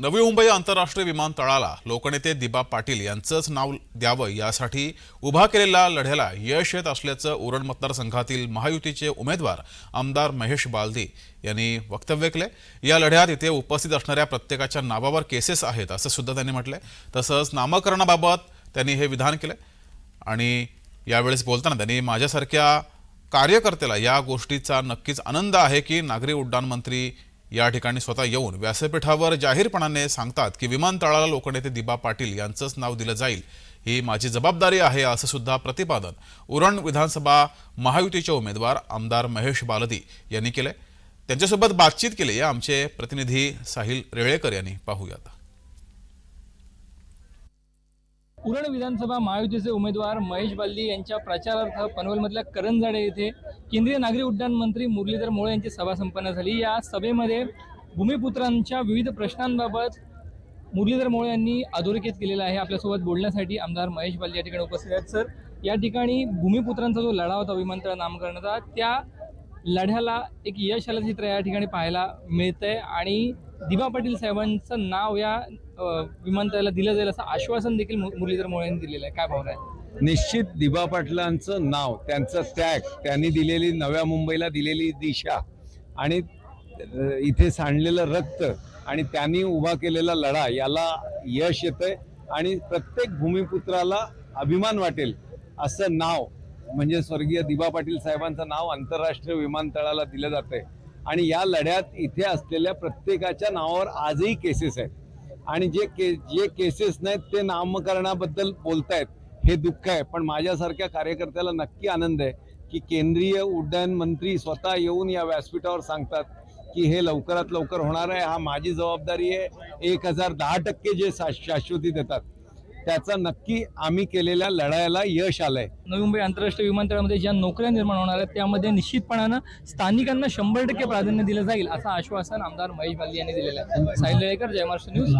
नवी मुंबई आंतरराष्ट्रीय विमानतळाला लोकनेते दिबा पाटील यांचंच नाव द्यावं यासाठी उभा केलेल्या लढ्याला यश येत असल्याचं उरण मतदारसंघातील महायुतीचे उमेदवार आमदार महेश बालदी यांनी वक्तव्य केले या लढ्यात इथे उपस्थित असणाऱ्या प्रत्येकाच्या नावावर केसेस आहेत असं सुद्धा त्यांनी म्हटलंय. तसंच नामकरणाबाबत त्यांनी हे विधान केलं आणि यावेळेस बोलताना त्यांनी माझ्यासारख्या कार्यकर्त्याला या गोष्टीचा नक्कीच आनंद आहे की नागरी उड्डाण मंत्री या ठिकाणी स्वतः येऊन व्यासपीठावर जाहीरपणाने सांगतात की विमानतळाला लोकनेते दिबा पाटील यांचंच नाव दिलं जाईल. ही माझी जबाबदारी आहे असं सुद्धा प्रतिपादन उरण विधानसभा महायुतीचे उमेदवार आमदार महेश बालदी यांनी केलंय. त्यांच्यासोबत बातचीत केली या आमचे प्रतिनिधी साहिल रेळेकर यांनी. पाहूयात. उरण विधानसभा महायुतीचे उमेदवार महेश बाल्दी यांच्या प्रचारार्थ पनवेलमधल्या करंजाडे येथे केंद्रीय नागरी उड्डाण मंत्री मुरलीधर मोळे यांची सभा संपन्न झाली. या सभेमध्ये भूमिपुत्रांच्या विविध प्रश्नांबाबत मुरलीधर मोळे यांनी अधोरेखित केलेला आहे. आपल्यासोबत बोलण्यासाठी आमदार महेश बाल्दी या ठिकाणी उपस्थित आहेत. सर या ठिकाणी भूमिपुत्रांचा जो लढा होता विमानतळ नामकरणाचा त्या लढ्याला एक यश आल्याचं चित्र या ठिकाणी पाहायला मिळतंय. आणि दिबा पाटील साहेबांचं नाव या विमानतळाला दिलं जाईल असं आश्वासन देखील मु- मुरलीधर मोळे यांनी दिलेलं आहे. काय भावना आहे? निश्चित दिबा पाटलांचं नाव त्यांचा त्याग त्यांनी दिलेली नव्या मुंबईला दिलेली दिशा आणि इथे सांडलेलं रक्त आणि त्यांनी उभा केलेला लढा याला यश येतंय आणि प्रत्येक भूमिपुत्राला अभिमान वाटेल असं नाव म्हणजे स्वर्गीय दिबा पाटील साहेबांचं नाव आंतरराष्ट्रीय विमानतळाला दिलं जातंय. आणि या लढ्यात इथे असलेल्या प्रत्येकाच्या नावावर आजही केसेस आहेत. आणि जे के जे केसेस नाहीत ते नामकरणाबद्दल बोलतायत हे दुःख आहे. पण माझ्यासारख्या कार्यकर्त्याला नक्की आनंद आहे की केंद्रीय उड्डाण मंत्री स्वतः येऊन या व्यासपीठावर सांगतात की हे लवकरात लवकर होणार आहे. हा माझी जबाबदारी आहे. एक हजार दहा टक्के जे शा- शाश्वती देतात. त्याचा नक्की आम्ही केलेल्या लढायला यश आलंय. नवी मुंबई आंतरराष्ट्रीय विमानतळामध्ये ज्या नोकऱ्या निर्माण होणार आहेत त्यामध्ये निश्चितपणानं स्थानिकांना शंभर टक्के प्राधान्य दिलं जाईल असं आश्वासन आमदार महेश बाली यांनी दिलेलं आहे. साहिल रेळेकर जयमार्श न्यूज